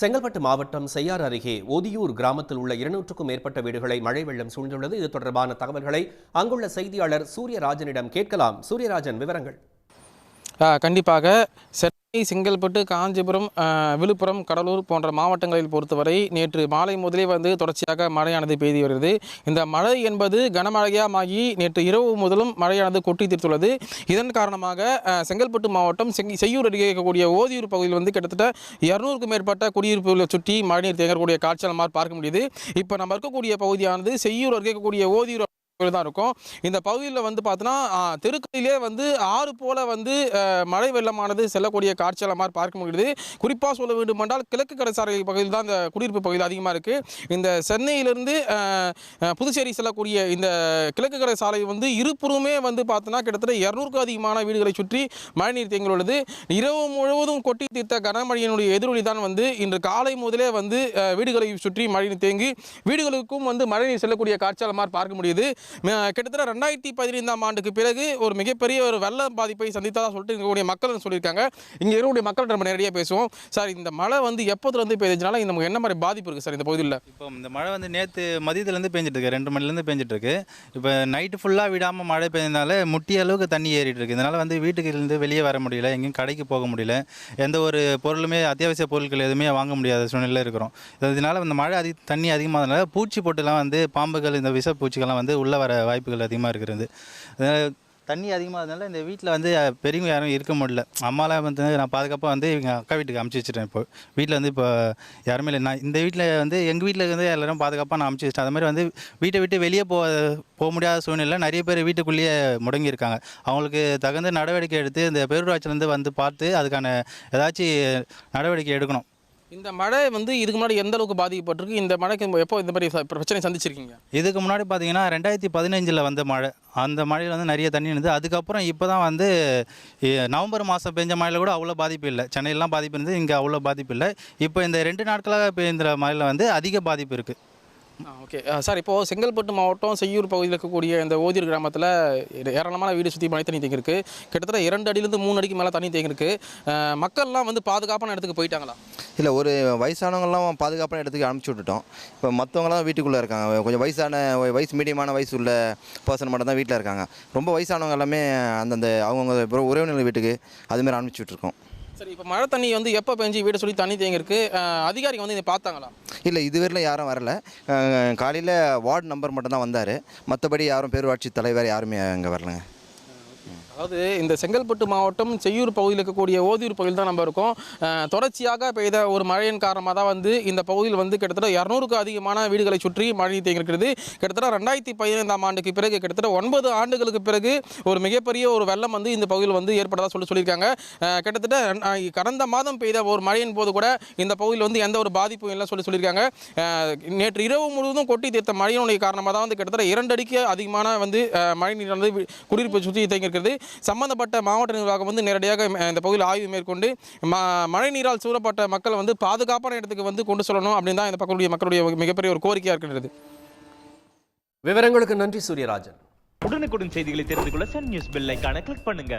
செங்கல்பட்டு மாவட்டம் செய்யார் அருகே ஓதியூர் கிராமத்தில் உள்ள இருநூற்றுக்கும் மேற்பட்ட வீடுகளை மழை வெள்ளம் சூழ்ந்துள்ளது. இது தொடர்பான தகவல்களை அங்குள்ள செய்தியாளர் சூரியராஜனிடம் கேட்கலாம். சூரியராஜன் விவரங்கள். கண்டிப்பாக சென்னை செங்கல்பட்டு காஞ்சிபுரம் விழுப்புரம் கடலூர் போன்ற மாவட்டங்களில் பொறுத்தவரை நேற்று மாலை முதலே வந்து தொடர்ச்சியாக மழையானது பெய்து வருகிறது. இந்த மழை என்பது கனமழையாகி நேற்று இரவு முதலும் மழையானது கொட்டி தீர்த்துள்ளது. இதன் காரணமாக செங்கல்பட்டு மாவட்டம் செய்யூர் அருகே இருக்கக்கூடிய ஓதியூர் பகுதியில் வந்து கிட்டத்தட்ட இரநூறுக்கும் மேற்பட்ட குடியிருப்புகளை சுற்றி மழைநீர் தேங்கக்கூடிய காட்சிகள் பார்க்க முடியுது. இப்போ நம்ம இருக்கக்கூடிய பகுதியானது செய்யூர் அருகே இருக்கக்கூடிய ஓதியூர் தான் இருக்கும். இந்த பகுதியில் வந்து பார்த்தோன்னா தெருக்களிலே வந்து ஆறு போல வந்து மழை வெள்ளமானது செல்லக்கூடிய காட்சியில் மாதிரி பார்க்க முடியுது. குறிப்பாக சொல்ல வேண்டும் என்றால் கிழக்கு கடற்சாலை பகுதியில் தான் இந்த குடியிருப்பு பகுதியில் அதிகமாக இருக்குது இந்த சென்னையிலிருந்து புதுச்சேரி செல்லக்கூடிய இந்த கிழக்கு கடை சாலை வந்து இருபுறமே வந்து பார்த்தோன்னா கிட்டத்தட்ட இரநூறுக்கும் அதிகமான வீடுகளை சுற்றி மழைநீர் தேங்கி உள்ளது இரவு முழுவதும் கொட்டி தீர்த்த கனமழையினுடைய எதிரொலி தான் வந்து இன்று காலை முதலே வந்து வீடுகளை சுற்றி மழைநீர் தேங்கி வீடுகளுக்கும் வந்து மழைநீர் செல்லக்கூடிய காட்சியால் மாதிரி பார்க்க முடியுது. கிட்டத்தட்ட ரெண்டாயிரத்தி பதினைந்தாம் ஆண்டுக்கு பிறகு ஒரு மிகப்பெரிய ஒரு வெள்ள பாதிப்பை சந்தித்ததாக சொல்லிட்டு இருக்கக்கூடிய மக்கள் சொல்லியிருக்காங்க. இங்கே இருக்கக்கூடிய மக்கள்கிட்ட நம்ம நேரடியாக பேசுவோம். சார் இந்த மழை வந்து எப்போதுலேருந்து பெய்யுதுனால நமக்கு என்ன மாதிரி பாதிப்பு இருக்குது சார் இந்த பகுதியில்? இப்போ இந்த மழை வந்து நேற்று மதியத்துலேருந்து பெஞ்சிட்டு இருக்கு ரெண்டு மணிலேருந்து பெஞ்சிட்டு இருக்கு இப்போ நைட்டு ஃபுல்லாக விடாமல் மழை பெய்ஞ்சதுனால முட்டிய அளவுக்கு தண்ணி ஏறிட்டு இருக்கு. இதனால் வந்து வீட்டுக்குலேருந்து வெளியே வர முடியல. எங்கேயும் கடைக்கு போக முடியல. எந்த ஒரு பொருளுமே அத்தியாவசிய பொருட்கள் எதுவுமே வாங்க முடியாத சூழ்நிலையில் இருக்கிறோம். இதனால் இந்த மழை அதிக தண்ணி அதிகமாகறதுனால பூச்சி போட்டுலாம் வந்து பாம்புகள் இந்த விஷ பூச்சிகள்லாம் வந்து உள்ளே வர வாய்ப்புகள் அதிகமாக இருக்கிறது. அதனால் தண்ணி இருந்தனால இந்த வீட்டில் வந்து பெரியவங்க யாரும் இருக்க முடியல. அம்மாலாம் வந்து நான் பாதுகாப்பாக வந்து எங்கள் அக்கா வீட்டுக்கு அமுச்சு வச்சுட்டேன் இப்போ. வீட்டில் வந்து இப்போ யாருமே இல்லை. நான் இந்த வீட்டில் வந்து எங்கள் வீட்டில் இருந்து எல்லோரும் பாதுகாப்பாக நான் அமுச்சு வச்சிட்டேன். அது மாதிரி வந்து வீட்டை விட்டு வெளியே போக போக முடியாத சூழ்நிலை நிறைய பேர் வீட்டுக்குள்ளேயே முடங்கியிருக்காங்க. அவங்களுக்கு தகுந்த நடவடிக்கை எடுத்து இந்த பேரூராட்சிலேருந்து வந்து பார்த்து அதுக்கான ஏதாச்சும் நடவடிக்கை எடுக்கணும். இந்த மழை வந்து இதுக்கு முன்னாடி எந்த அளவுக்கு பாதிக்கப்பட்டிருக்கு? இந்த மழைக்கு எப்போ இந்த மாதிரி பிரச்சனை சந்திச்சிருக்கீங்க? இதுக்கு முன்னாடி பார்த்தீங்கன்னா ரெண்டாயிரத்தி பதினஞ்சில் வந்த மழை. அந்த மழையில் வந்து நிறைய தண்ணி இருந்தது. அதுக்கப்புறம் இப்போ தான் வந்து நவம்பர் மாதம் பெஞ்ச மழையில் கூட அவ்வளோ பாதிப்பு இல்லை. சென்னையிலாம் பாதிப்பு இருந்தது இங்கே அவ்வளோ பாதிப்பு இல்லை. இப்போ இந்த ரெண்டு நாட்களாக பெய்யுற மழையில் வந்து அதிக பாதிப்பு இருக்குது ஓகே. சார் இப்போது செங்கல்பட்டு மாவட்டம் செய்யூர் பகுதியில் இருக்கக்கூடிய இந்த ஓதியூர் கிராமத்தில் ஏராளமான வீடு சுற்றி மழை தண்ணி தேங்கியிருக்கு. கிட்டத்தட்ட இரண்டு அடியிலேருந்து மூணு அடிக்கு மேலே தண்ணி தேங்கியிருக்கு. மக்கள்லாம் வந்து பாதுகாப்பான இடத்துக்கு போயிட்டாங்களா? இல்லை ஒரு வயசானவங்கலாம் பாதுகாப்பான இடத்துக்கு அனுப்பிச்சி விட்டுட்டோம். இப்போ மற்றவங்களாம் வீட்டுக்குள்ளே இருக்காங்க. கொஞ்சம் வயசான வயசு மீடியமான வயசு உள்ள பர்சன் மட்டும் தான் வீட்டில் இருக்காங்க. ரொம்ப வயசானவங்க எல்லாமே அந்தந்த அவங்கவுங்க உறவினர் வீட்டுக்கு அதுமாரி அனுப்பிச்சி விட்ருக்கோம் சரி இப்போ மழை தண்ணி வந்து எப்போ பெஞ்சு வீடு சொல்லி தண்ணி தேங்கியிருக்கு? அஹ், அதிகாரிங்க வந்து இதை பார்த்தாங்களா? இல்லை இதுவரையிலும் யாரும் வரல. காலையில் வார்டு நம்பர் மட்டும் தான் வந்தார். மற்றபடி யாரும் பேரூராட்சி தலைவர் யாருமே அங்கே வரலங்க. அதாவது இந்த செங்கல்பட்டு மாவட்டம் செய்யூர் பகுதியில் இருக்கக்கூடிய ஓதியூர் பகுதியில் தான் நம்ம இருக்கோம். தொடர்ச்சியாக பெய்த ஒரு மழையின் காரணமாக தான் வந்து இந்த பகுதியில் வந்து கிட்டத்தட்ட இரநூறுக்கு அதிகமான வீடுகளை சுற்றி மழை தேங்கியிருக்கிறது. கிட்டத்தட்ட ரெண்டாயிரத்தி பதினைந்தாம் ஆண்டுக்கு பிறகு கிட்டத்தட்ட ஒன்பது ஆண்டுகளுக்கு பிறகு ஒரு மிகப்பெரிய ஒரு வெள்ளம் வந்து இந்த பகுதியில் வந்து ஏற்பட்டதாக சொல்லி சொல்லியிருக்காங்க. கிட்டத்தட்ட கடந்த மாதம் பெய்த ஒரு மழையின் போது கூட இந்த பகுதியில் வந்து எந்த ஒரு பாதிப்பும் இல்லை சொல்லி சொல்லியிருக்காங்க. நேற்று இரவு முழுவதும் கொட்டி தீர்த்த மழையினுடைய காரணமாக தான் வந்து கிட்டத்தட்ட இரண்டு அடிக்கு அதிகமான வந்து மழை நீர் வந்து குடியிருப்பை சுற்றி தேங்கியிருக்கிறது. சம்பந்தப்பட்ட மாவட்ட நிர்வாகம் வந்து நேரடியாக இந்த பகுதியில் ஆய்வு மேற்கொண்டு ம மழை நீரால் சூழப்பட்ட மக்களை வந்து பாதுகாப்பான இடத்துக்கு வந்து கொண்டு சொல்லணும் அப்படின்னு தான் இந்த பக்கத்துடைய மக்களுடைய மிகப்பெரிய ஒரு கோரிக்கையாக இருக்கின்றது. விவரங்களுக்கு நன்றி சூரியராஜன். உடனுக்குடன் செய்திகளை தெரிந்து கொள்ள சன் நியூஸ் பெல் ஐகானை கிளிக் பண்ணுங்க.